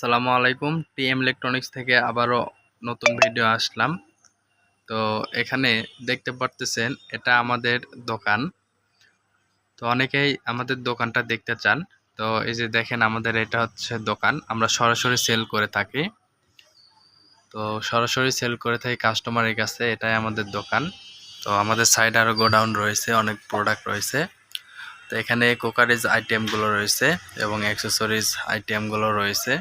সালামু আলাইকুম। TM electronics থেকে আবারও নতুন ভিডিও আসলাম। তো এখানে দেখতে পারতেছেন, এটা আমাদের দোকান। তো অনেকেই আমাদের দোকানটা দেখতে চান। তো এই যে দেখেন, আমাদের এটা হচ্ছে দোকান। আমরা সরাসরি সেল করে থাকি। তো সরাসরি সেল করে থাকি কাস্টমারের কাছে, এটাই আমাদের দোকান। তো আমাদের সাইডে আরও গোডাউন রয়েছে, অনেক প্রোডাক্ট রয়েছে। তো এখানে কোকারিজ আইটেমগুলো রয়েছে এবং অ্যাক্সেসরিজ আইটেমগুলো রয়েছে।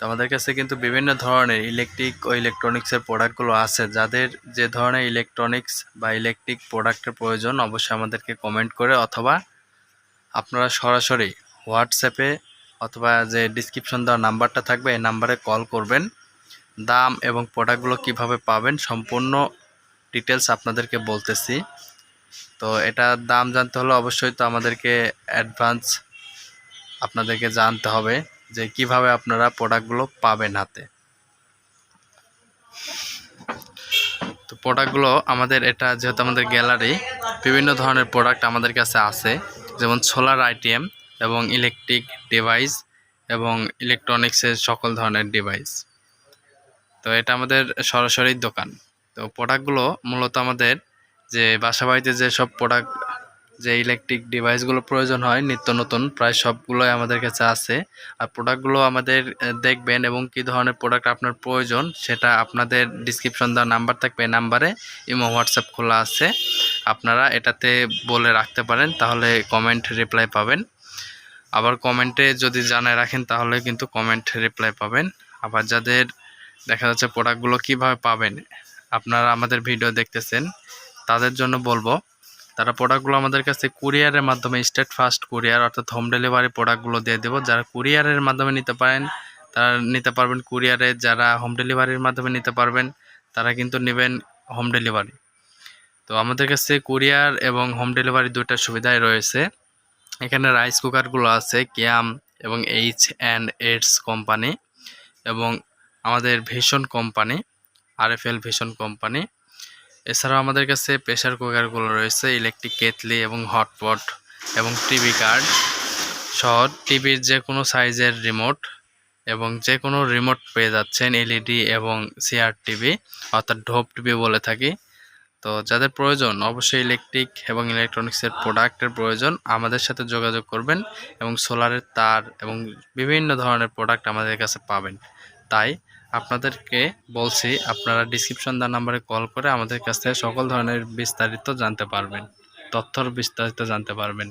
তো আমাদের কাছে কিন্তু বিভিন্ন ধরনের ইলেকট্রিক ও ইলেকট্রনিক্সের প্রোডাক্টগুলো আছে। যাদের যে ধরনের ইলেকট্রনিক্স বা ইলেকট্রিক প্রোডাক্টের প্রয়োজন, অবশ্যই আমাদেরকে কমেন্ট করে অথবা আপনারা সরাসরি হোয়াটসঅ্যাপে অথবা যে ডিসক্রিপশন দেওয়ার নাম্বারটা থাকবে, এই নাম্বারে কল করবেন। দাম এবং প্রোডাক্টগুলো কীভাবে পাবেন সম্পূর্ণ ডিটেলস আপনাদেরকে বলতেছি। তো এটার দাম জানতে হলে অবশ্যই তো আমাদেরকে অ্যাডভান্স আপনাদেরকে জানতে হবে। যে কীভাবে আপনারা প্রোডাক্টগুলো পাবেন হাতে। তো প্রোডাক্টগুলো আমাদের এটা যেহেতু আমাদের গ্যালারি বিভিন্ন ধরনের প্রোডাক্ট আমাদের কাছে আছে, যেমন সোলার আইটেম এবং ইলেকট্রিক ডিভাইস এবং ইলেকট্রনিক্সের সকল ধরনের ডিভাইস তো এটা আমাদের সরাসরি দোকান। তো প্রোডাক্টগুলো মূলত আমাদের যে বাসা বাড়িতে যেসব প্রোডাক্ট যে ইলেকট্রিক ডিভাইসগুলো প্রয়োজন হয়, নিত্য নতুন, প্রায় সবগুলোই আমাদের কাছে আছে। আর প্রোডাক্টগুলো আমাদের দেখবেন এবং কী ধরনের প্রোডাক্ট আপনার প্রয়োজন, সেটা আপনাদের ডিসক্রিপশন দেওয়া নাম্বার থাকবে, এই নাম্বারে ইমো হোয়াটসঅ্যাপ খোলা আছে। আপনারা এটাতে বলে রাখতে পারেন, তাহলে কমেন্ট রিপ্লাই পাবেন। আবার কমেন্টে যদি জানায় রাখেন, তাহলে কিন্তু কমেন্ট রিপ্লাই পাবেন। আবার যাদের দেখা যাচ্ছে প্রোডাক্টগুলো কীভাবে পাবেন, আপনারা আমাদের ভিডিও দেখতেছেন, তাদের জন্য বলব তারা প্রোডাক্টগুলো আমাদের কাছে কুরিয়ারের মাধ্যমে স্টেট ফাস্ট কুরিয়ার অর্থাৎ হোম ডেলিভারি প্রোডাক্টগুলো দিয়ে দেবো। যারা কুরিয়ারের মাধ্যমে নিতে পারেন, তারা নিতে পারবেন কুরিয়ারে যারা হোম ডেলিভারির মাধ্যমে নিতে পারবেন, তারা কিন্তু নেবেন হোম ডেলিভারি তো আমাদের কাছে কুরিয়ার এবং হোম ডেলিভারি দুইটা সুবিধাই রয়েছে। এখানে রাইস কুকারগুলো আছে কিয়াম এবং এইচ অ্যান্ড এইডস কোম্পানি এবং আমাদের ভীষণ কোম্পানি আর এফ এল ভীষণ কোম্পানি এছাড়াও আমাদের কাছে প্রেশার কুকারগুলো রয়েছে, ইলেকট্রিক কেতলি এবং হটপট এবং টিভি কার্ড সহ টিভির যে কোনো সাইজের রিমোট এবং যে কোনো রিমোট পেয়ে যাচ্ছেন এলইডি এবং সিআর টিভি, অর্থাৎ ঢোপ টিভি বলে থাকি। তো যাদের প্রয়োজন, অবশ্যই ইলেকট্রিক এবং ইলেকট্রনিক্সের প্রোডাক্টের প্রয়োজন, আমাদের সাথে যোগাযোগ করবেন এবং সোলারের তার এবং বিভিন্ন ধরনের প্রোডাক্ট আমাদের কাছে পাবেন। তাই আপনাদেরকে বলছি, আপনারা ডিসক্রিপশন দেওয়া নাম্বারে কল করে আমাদের কাছ থেকে সকল ধরনের বিস্তারিত জানতে পারবেন, তথ্যর বিস্তারিত জানতে পারবেন।